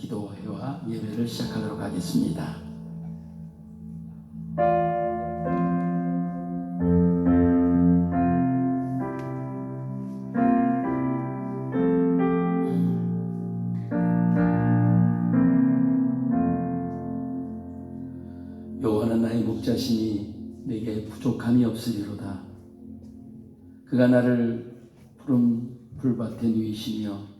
기도회와 예배를 시작하도록 하겠습니다. 여호와는 나의 목자시니 내게 부족함이 없으리로다. 그가 나를 푸른 풀밭에 누이시며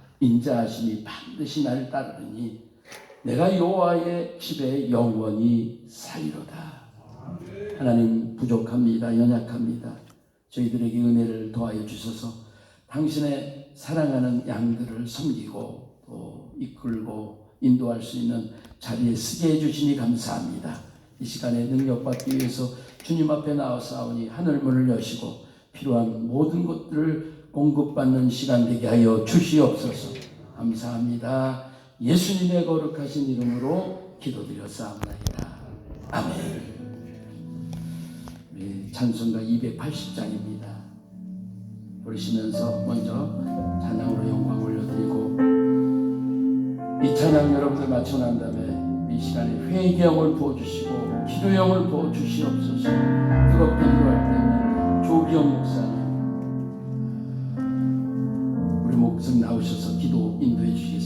인자하심이 반드시 나를 따르니 내가 여호와의 집에 영원히 살리로다. 하나님 부족합니다. 연약합니다. 저희들에게 은혜를 더하여 주셔서 당신의 사랑하는 양들을 섬기고 또 이끌고 인도할 수 있는 자리에 쓰게 해주시니 감사합니다. 이 시간에 능력받기 위해서 주님 앞에 나와 싸우니 하늘 문을 여시고 필요한 모든 것들을 공급받는 시간 되게 하여 주시옵소서. 감사합니다. 예수님의 거룩하신 이름으로 기도드렸사옵나이다. 아멘. 찬송가 280장입니다. 부르시면서 먼저 찬양으로 영광 올려드리고 이 찬양 여러분들 맞춰 난 다음에 이 시간에 회개형을 부어주시고 기도형을 부어주시옵소서 뜨겁게 기도할 때는 조기영 목사님 목사님 나오셔서 기도 인도해 주시겠습니다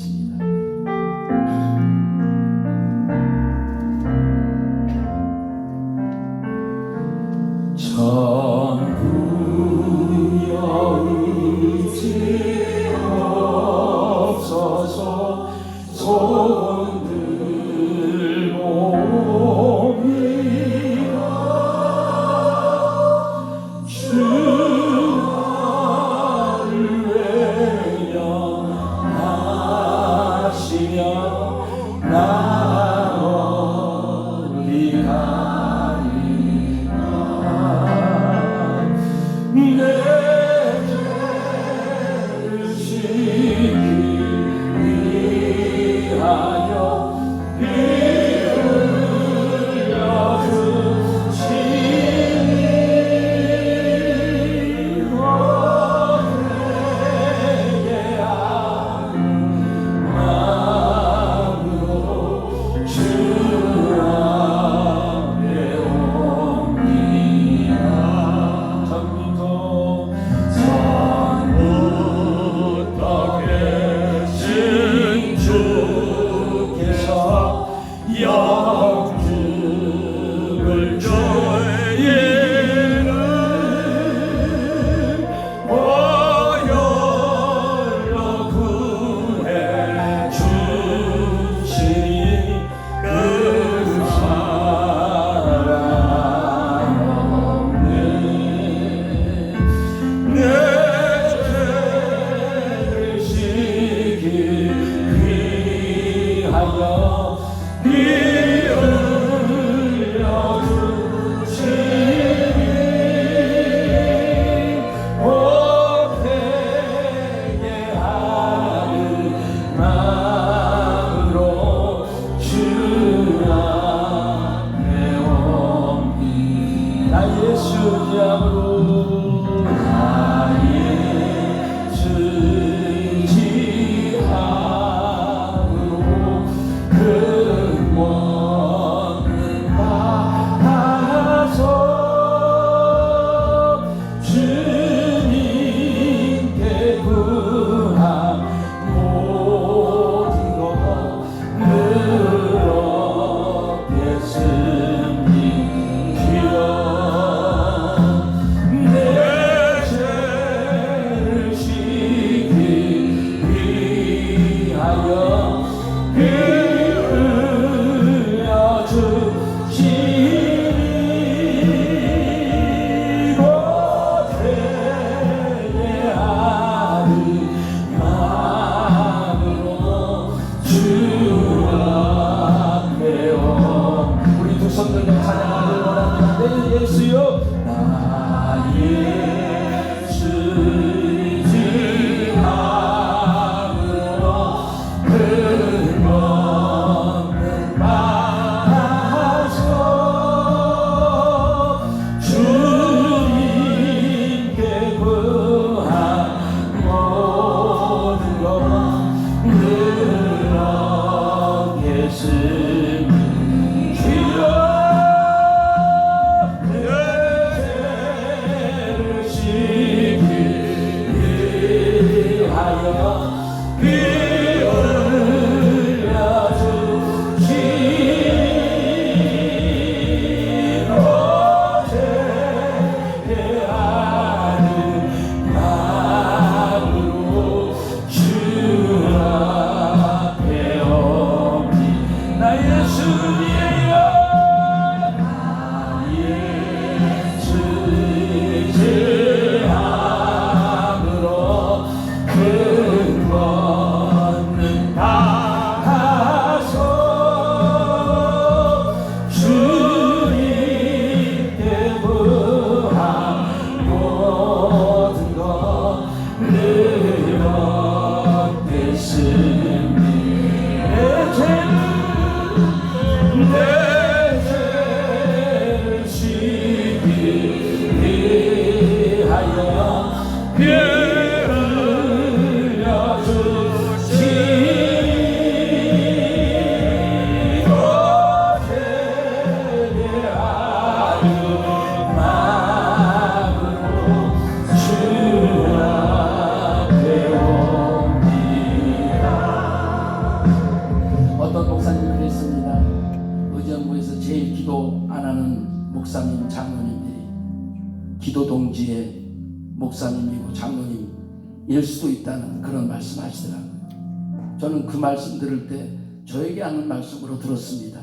말씀 들을 때 저에게 하는 말씀으로 들었습니다.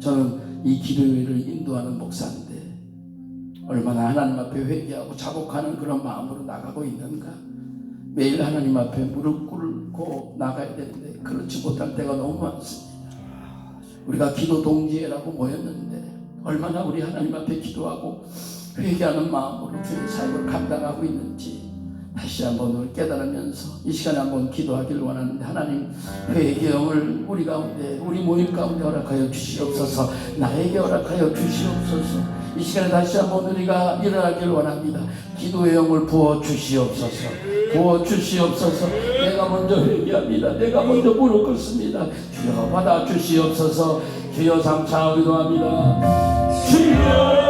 저는 이 기도회를 인도하는 목사인데 얼마나 하나님 앞에 회개하고 자복하는 그런 마음으로 나가고 있는가. 매일 하나님 앞에 무릎 꿇고 나가야 되는데 그렇지 못할 때가 너무 많습니다. 우리가 기도 동지회라고 모였는데 얼마나 우리 하나님 앞에 기도하고 회개하는 마음으로 주의 사역을 감당하고 있는지 다시 한번 깨달으면서 이 시간에 한번 기도하길 원하는데 하나님 회개의 영을 우리 가운데 우리 모임 가운데 허락하여 주시옵소서. 나에게 허락하여 주시옵소서. 이 시간에 다시 한번 우리가 일어나길 원합니다. 기도의 영을 부어 주시옵소서. 부어 주시옵소서. 내가 먼저 회개합니다. 내가 먼저 무릎 꿇습니다. 주여 받아 주시옵소서. 주여 삼차 기도합니다. 주여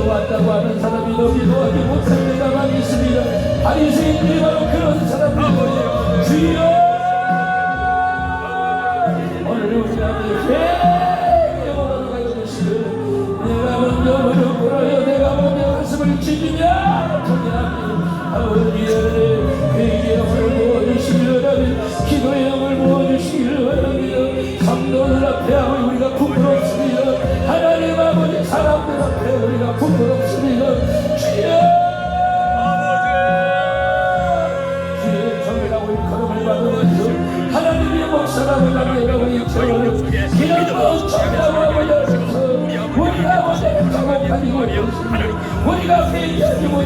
기도한다 보기 도와지 못할 때가 많이 있습니다. 바리새인들이 바로 그런 사람들이에요. 주여! 오늘 우리가 회개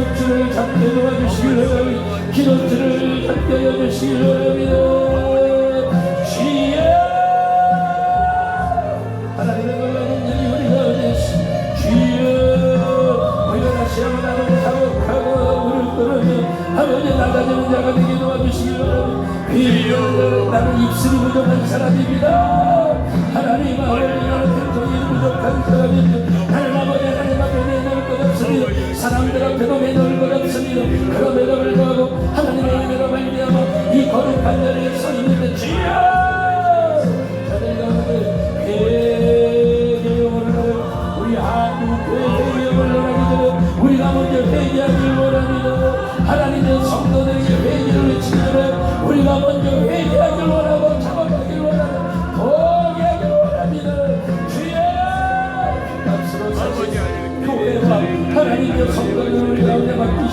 기도줄을 잡게 도와주시길 바랍니다. 기도줄을 잡게 해주시길 바랍니다. 주여! 하나님의 놀라는 일이 우리가 어디서 주여! 우리가 다시 한번 아버지 사복하고 무릎 꿇으며 아버지 낮아지는 자가 되게 도와주시기 바랍니다. 주여! 나는 입술이 부족한 사람입니다. 하나님 아버지 나는 행동이 부족한 사람입니다 앞에 내놓을 것 없습니다. 사람들 앞에도 내놓을 것 없습니다. 그럼에도 불구하고 하나님의 은혜로 말미암아 이 거룩한 자리에 서 있는데 주여! 저희가 오늘 회개용을 우리 한국교회 회개용을 원하기 전에 우리가 먼저 회개하길 원합니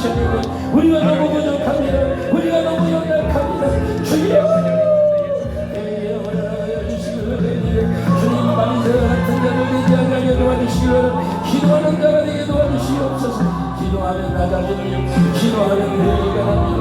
되고 우리가 너무 부족합니다. 우리가 너무 연약합니다. 주여 기도하는 자가 되게 도와주시옵소서. 기도하면 낮아지는 기도하면 회개가 납니다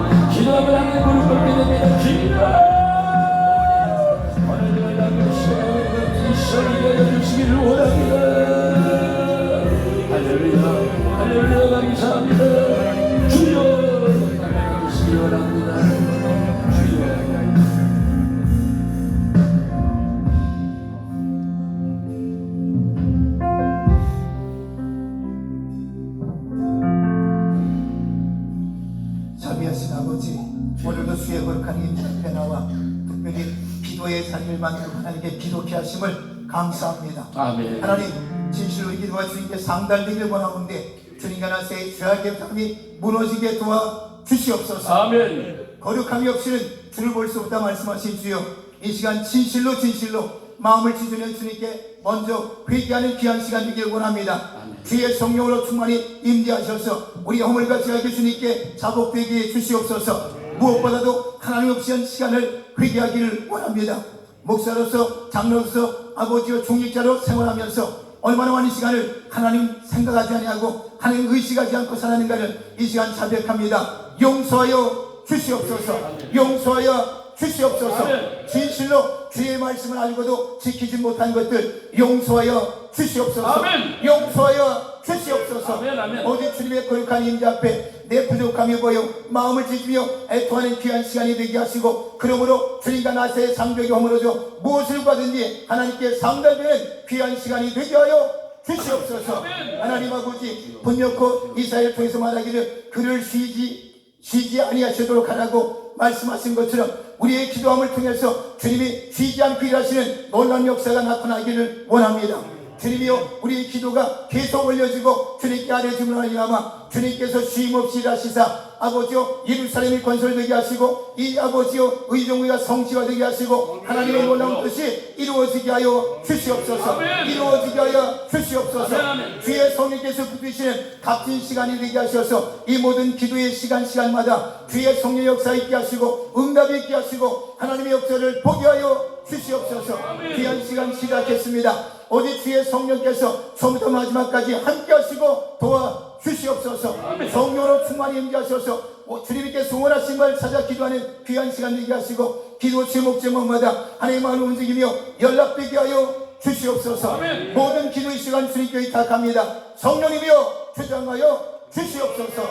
거룩한 임재 앞에 나와 특별히 기도의 자리를 만들고 하나님께 기도케 하심을 감사합니다. 아멘. 하나님 진실로 이 기도가 주님께 상달되길 원하는데 주님과 나의 죄악의 담이 무너지게 도와 주시옵소서. 아멘. 거룩함이 없이는 주를 볼 수 없다 말씀하신 주여 이 시간 진실로 진실로 마음을 찢으는 주님께 먼저 회개하는 귀한 시간 되길 원합니다. 주의 성령으로 충만히 임재하셔서 우리 허물과 죄악의 주님께 자복되게 해 주시옵소서 무엇보다도 하나님 없이 한 시간을 회개하기를 원합니다 목사로서 장로로서 아버지와 중직자로 생활하면서 얼마나 많은 시간을 하나님 생각하지 아니하고 하나님 의식하지 않고 살았는가를 이 시간 자백합니다 용서하여 주시옵소서 용서하여 주시옵소서. 진실로 주의 말씀을 알고도 지키지 못한 것들 용서하여 주시옵소서. 용서하여 주시옵소서. 어디 주님의 거룩한 임재 앞에 내 부족함이 보여 마음을 찢으며 애통하는 귀한 시간이 되게 하시고 그러므로 주님과 나세의 상벽이 허물어져 무엇을 받든지 하나님께 상달되는 귀한 시간이 되게 하여 주시옵소서. 하나님 아버지 분명코 이사를 통해서 말하기를 그를 쉬지 쉬지 아니하시도록 하라고 말씀하신 것처럼 우리의 기도함을 통해서 주님이 쉬지 않고 일하시는 놀라운 역사가 나타나기를 원합니다. 주님이여 우리의 기도가 계속 올려지고 주님께 아뢰짐을 하리라마 주님께서 쉼없이 일하시사 아버지여 예루살렘이 건설되게 하시고 이 아버지여 의정부가 성취화되게 하시고 하나님의 놀라운 뜻이 이루어지게 하여 주시옵소서. 이루어지게 하여 주시옵소서. 주의 성령께서 붙드시는 값진 시간이 되게 하셔서. 이 모든 기도의 시간 시간마다 주의 성령 역사 있게 하시고 응답이 있게 하시고 하나님의 역사를 보게 하여 주시옵소서. 귀한 시간 시작했습니다 어디 주의 성령께서 처음부터 마지막까지 함께 하시고 도와 주시옵소서. 성령으로 충만히 임재하셔서. 어, 주님께 송원하신 걸 찾아 기도하는 귀한 시간 되게 하시고 기도 제목 제목마다 하나님의 마음을 움직이며 연락되게 하여 주시옵소서. 모든 기도의 시간 주님께 의탁합니다. 성령이며 주장하여 주시옵소서.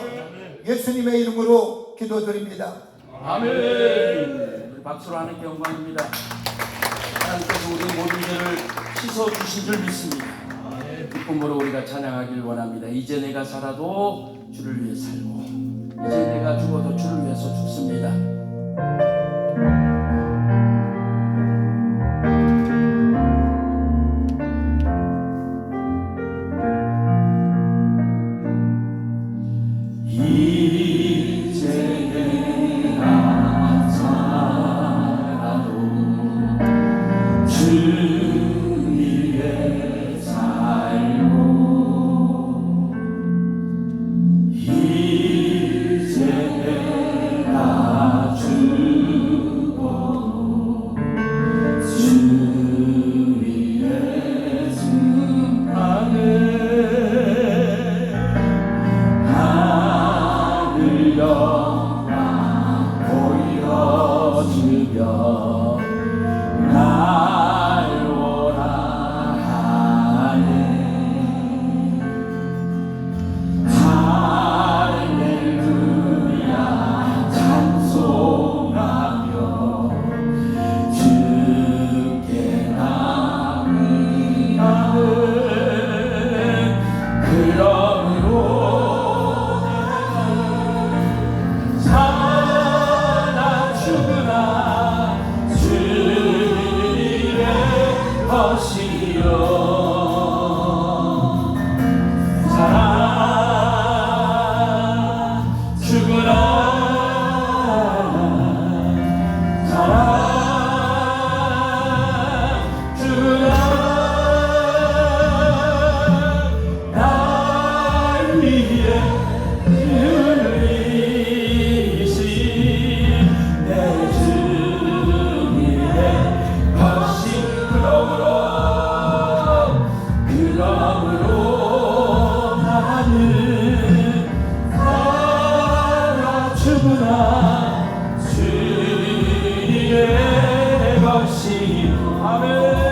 예수님의 이름으로 기도드립니다. 아멘. 박수로 하는 영광입니다. 하나님께서 우리 모든 죄를 씻어 주신 줄 믿습니다. 기쁨으로 우리가 찬양하길 원합니다. 이제 내가 살아도 주를 위해 살고 이제 내가 죽어도 주를 위해서 죽습니다. 이 것이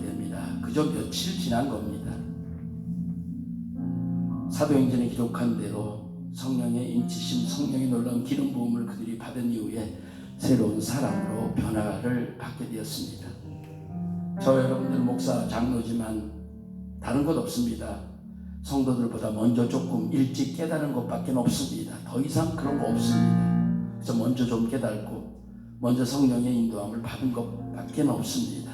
됩니다. 그저 며칠 지난 겁니다. 사도행전에 기록한 대로 성령의 인치심, 성령의 놀라운 기름 부음을 그들이 받은 이후에 새로운 사람으로 변화를 받게 되었습니다. 저 여러분들 목사 장로지만 다른 것 없습니다. 성도들보다 먼저 조금 일찍 깨달은 것밖에 없습니다. 더 이상 그런 거 없습니다. 그래서 먼저 좀 깨닫고 먼저 성령의 인도함을 받은 것밖에 없습니다.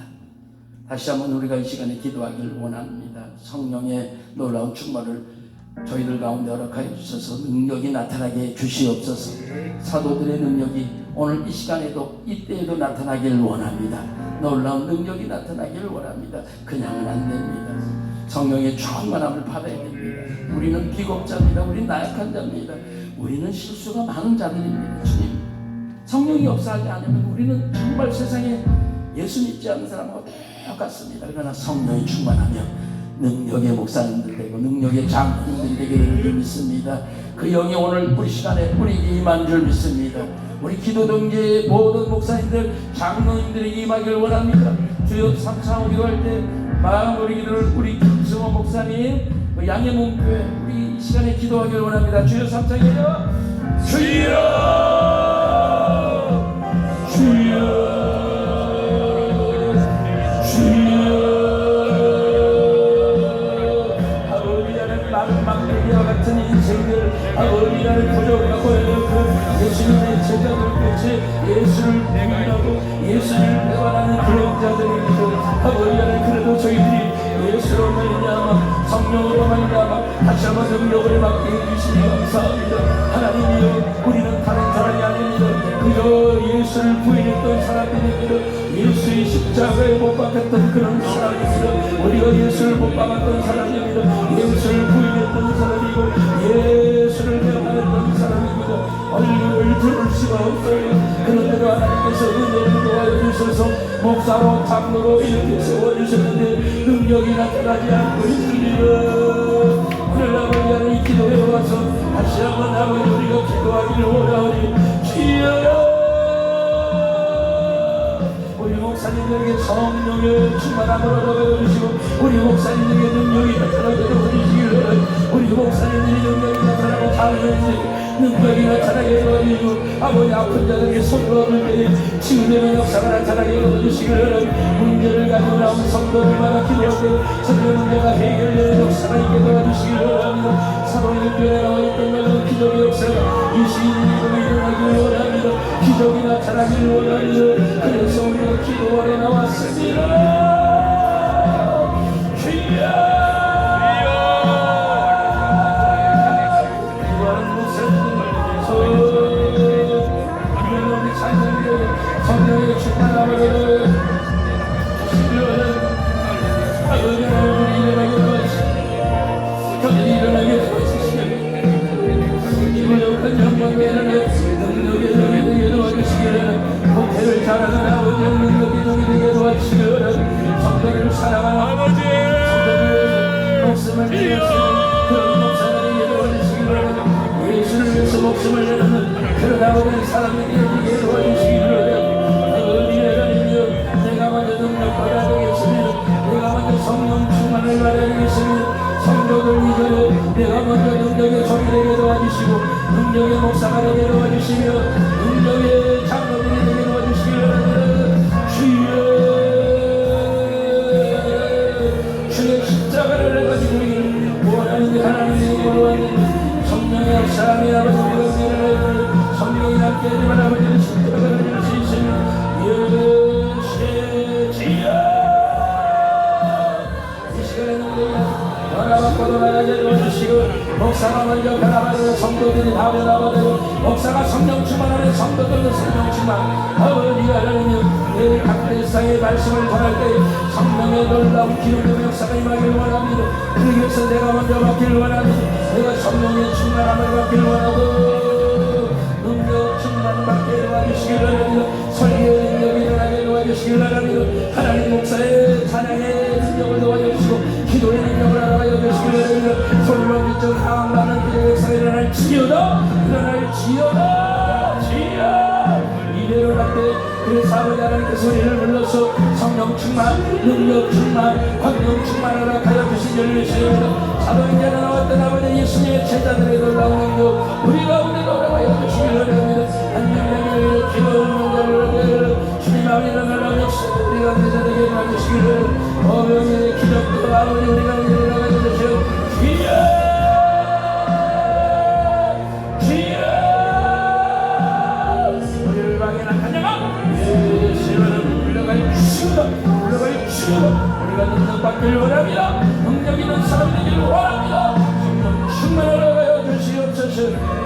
다시 한번 우리가 이 시간에 기도하기를 원합니다. 성령의 놀라운 충만을 저희들 가운데 허락하여 주셔서 능력이 나타나게 해 주시옵소서. 사도들의 능력이 오늘 이 시간에도 이때에도 나타나기를 원합니다. 놀라운 능력이 나타나기를 원합니다. 그냥은 안 됩니다. 성령의 충만함을 받아야 됩니다. 우리는 비겁자입니다. 우리는 나약한 자입니다. 우리는 실수가 많은 자들입니다. 주님, 성령이 역사하지 않으면 우리는 정말 세상에 예수 믿지 않는 사람하고 똑같습니다. 그러나 성령이 충만하며 능력의 목사님들 되고 능력의 장로님들이 되기를 줄 믿습니다. 그 영이 오늘 우리 시간에 우리에게 임한 줄 믿습니다. 우리 기도 동계의 모든 목사님들, 장로님들에게 임하기를 원합니다. 주여 3차 우리가 할때 마음 우리 기도를 우리 김승호 목사님, 그 양해문교회 우리 이 시간에 기도하기를 원합니다. 주여 3차이에요. 주여 주여 주여 아버지라는 그래도 저희들이 예수로 말미암아 성령으로 말미암아 다시 한번 능력을 받게 해주시니 감사합니다. 하나님이여 우리는 다른 사람이 아닙니다. 그저 예수를 부인했던 사람들입니다 예수의 십자가에 못 박혔던 그런 사람입니다. 우리가 예수를 못 박았던 사람입니다. 예수를 부인했던 사람이고 예수를 배반했던 사람입니다. 얼굴을 들을 수가 없어요. 그런데도 하나님께서 은혜를 도와여 주셔서 목사로 장로로 이렇게 세워주셨는데 능력이 나타나지 않고 아버지 하나님 기도해 와서 다시 한번 아버지 우리가 기도하기를 원하오니 주여 우리 목사님들에게 성령의 충만함을 얻어주시고 우리 목사님들에게 능력이 나타나게 해주시기를. 우리 목사님들이 능력이 나타나고 장로님들에게 능력이 나타나게 해주시고 아버지 아픈 자들에게 손을 얻을 때에 치유되는 역사가 나타나게 해주시기를. 문제를 가지고 나온 성도들마다 기도할 때 성령 문제가 해결되는 역사가 있게 도와주시기를 바랍니다. 사도의 교회에 나와 있던 그런 기적의 역사가 이 시인으로 일어나기를 원합니다. 기적이 나타나기를 원합니다. 그래서 우리가 기도하러 나왔습니다. Thank you. 되게 도와주시고 능력의 목사가 되게 도와주시며 능력의 장로들이 되게 바랍니다. 주여 주의 십자가를 가지고 원하는 하나님의 원하는 성령의 역사함이 아버지 은혜를 성령이 함께 해주면 아버지는 십자가를 줄수 있으며 예수의 도와주시고 목사가 먼저 변화받는 성도들이 다 변화받고 목사가 성령 충만하는 성도들도 성령 충만. 아버지가 하나님이여 내 각대상의 말씀을 전할 때 성령의 놀라운 기름의 역사가 임하기를 원합니다. 그러기 위해서 내가 먼저 받기를 원합니다. 내가 성령의 충만함을 받기를 원하고 받게 도와주시기를 바랍니다 설교의 능력이 일어나게 도와주시기를 바랍니다 하나님 목사의 찬양의 능력을 도와주시고 기도의 능력을 알아가여 주시기를 바랍니다 솔로 미적 하나님 그의 역사가 일어날 지어다 일어날 지어다 그래서 아버지 하나님께서 우리를 불러서 성령 충만 능력 충만 광명 충만하라 하여 주신 줄 믿습니다 사도행전에 나왔던 아버지 예수님의 제자들의 놀라운 능력 우리 가운데 돌아가여 주시기를 하나님의 기적도 우리가 능력 받기를 원합니다 주시옵소서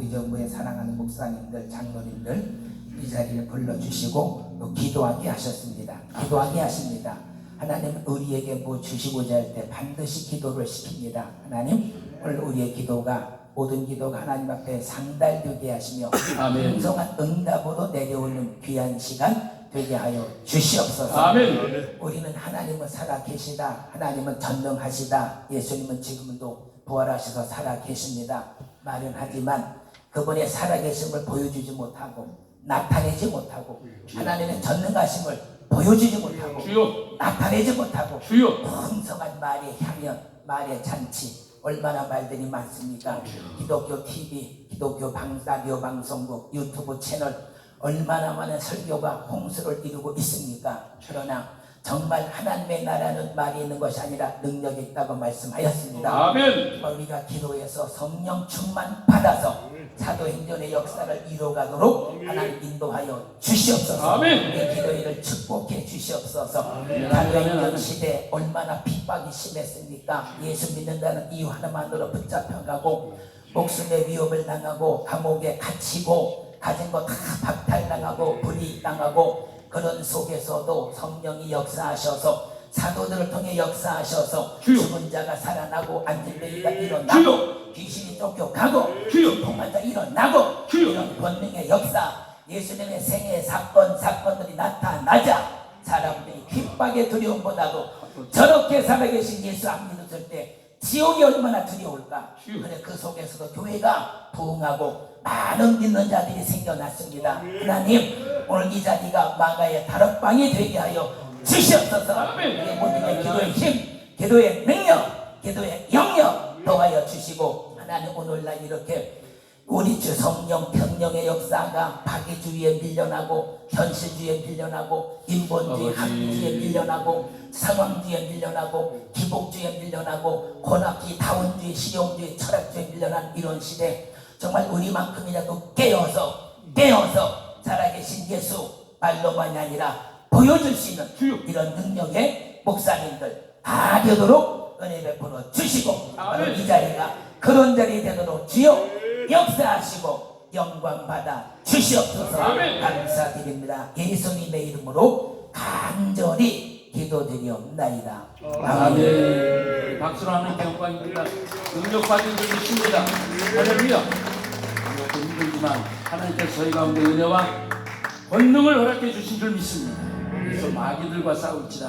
의정부의 사랑하는 목사님들, 장로님들 이 자리에 불러주시고 또 기도하게 하셨습니다. 기도하게 하십니다. 하나님은 우리에게 뭐 주시고자 할 때 반드시 기도를 시킵니다. 하나님 오늘 우리의 기도가 모든 기도가 하나님 앞에 상달되게 하시며. 풍성한 응답으로 내려오는 귀한 시간 되게 하여 주시옵소서. 아멘 우리는 하나님은 살아계시다. 하나님은 전능하시다. 예수님은 지금도 부활하셔서 살아계십니다. 말은 하지만 그분의 살아계심을 보여주지 못하고 나타내지 못하고 하나님의 전능하심을 보여주지 못하고 주여 나타내지 못하고 주여 풍성한 말의 향연, 말의 잔치 얼마나 말들이 많습니까? 기독교 TV, 기독교 방, 라디오 방송국, 유튜브 채널 얼마나 많은 설교가 홍수를 이루고 있습니까? 그러나 정말 하나님의 나라는 말이 있는 것이 아니라 능력이 있다고 말씀하였습니다. 아멘 우리가 기도해서 성령 충만 받아서 사도행전의 역사를 이루어가도록 하나님 인도하여 주시옵소서. 아멘. 우리의 기도회를 축복해 주시옵소서. 사도행전. 시대 얼마나 핍박이 심했습니까? 예수 믿는다는 이유 하나만으로 붙잡혀가고 목숨의 위협을 당하고 감옥에 갇히고 가진 거다 박탈당하고 불이익당하고 그런 속에서도 성령이 역사하셔서 사도들을 통해 역사하셔서 주여. 죽은 자가 살아나고 안진뱅이가 일어나고 주여. 귀신이 쫓겨가고 주여. 폭만자 일어나고 주여. 이런 권능의 역사 예수님의 생애 사건 사건들이 나타나자 사람들이 핍박의 두려움보다도 저렇게 살아계신 예수 안 믿었을 때 지옥이 얼마나 두려울까. 그래 그 속에서도 교회가 부흥하고 많은 믿는 자들이 생겨났습니다 하나님 오늘 이 자리가 마가의 다락방이 되게 하여 주시옵소서 아멘. 우리 모두의 기도의 힘 기도의 능력 기도의 영역 더하여 주시고 하나님 오늘날 이렇게 우리 주 성령 평령의 역사가 파괴주의에 밀려나고 현실주의에 밀려나고 인본주의. 학주의에 밀려나고 상황주의에 밀려나고 기복주의에 밀려나고 권학주의 다원주의 실용주의 철학주의에 밀려난 이런 시대 정말 우리만큼이라도 깨어서 깨어서 살아계신 예수 말로만이 아니라 보여줄 수 있는 주여. 이런 능력의 목사님들 다 되도록 은혜 베풀어 주시고 바로. 이 자리가 그런 자리 되도록 주여 역사하시고 영광 받아 주시옵소서. 감사드립니다 예수님의 이름으로 간절히 기도드리옵나이다 아멘 박수로 하나님께 영광입니다 능력 받은 줄 믿습니다 할렐루야 힘들지만 하나님께서 저희 가운데 은혜와 권능을 허락해 주신 줄 믿습니다 그래서 마귀들과 싸울지라